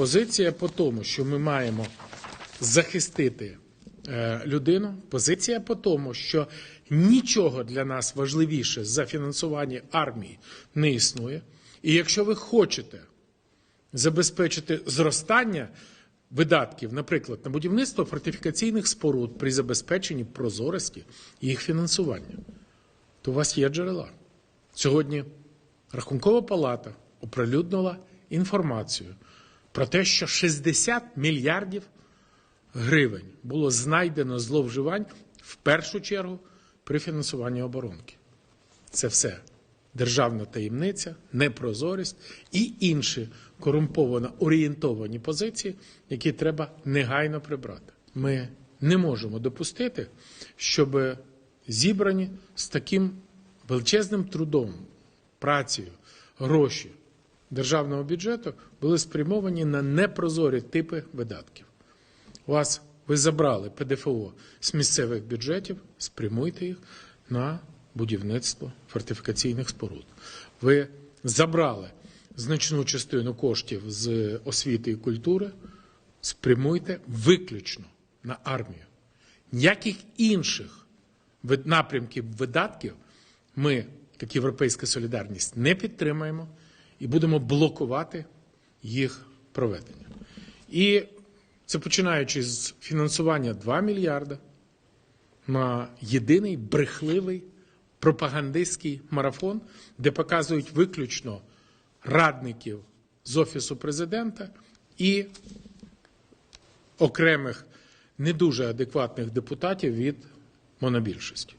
Позиція по тому, що ми маємо захистити е, людину. Позиція по тому, що нічого для нас важливіше за фінансування армії не існує. І якщо ви хочете забезпечити зростання видатків, наприклад, на будівництво фортифікаційних споруд при забезпеченні прозорості їх фінансування, то у вас є джерела. Сьогодні Рахункова палата оприлюднила інформацію про те, що 60 мільярдів гривень було знайдено зловживань в першу чергу при фінансуванні оборонки. Це все державна таємниця, непрозорість і інші корумповано орієнтовані позиції, які треба негайно прибрати. Ми не можемо допустити, щоб зібрані з таким величезним трудом, працею, гроші державного бюджету були спрямовані на непрозорі типи видатків. У вас ви забрали ПДФО з місцевих бюджетів, спрямуйте їх на будівництво фортифікаційних споруд. Ви забрали значну частину коштів з освіти і культури, спрямуйте виключно на армію. Ніяких інших напрямків видатків ми, як Європейська солідарність, не підтримаємо і будемо блокувати їх проведення. І це починаючи з фінансування 2 мільярда на єдиний брехливий пропагандистський марафон, де показують виключно радників з офісу президента і окремих не дуже адекватних депутатів від монобільшості.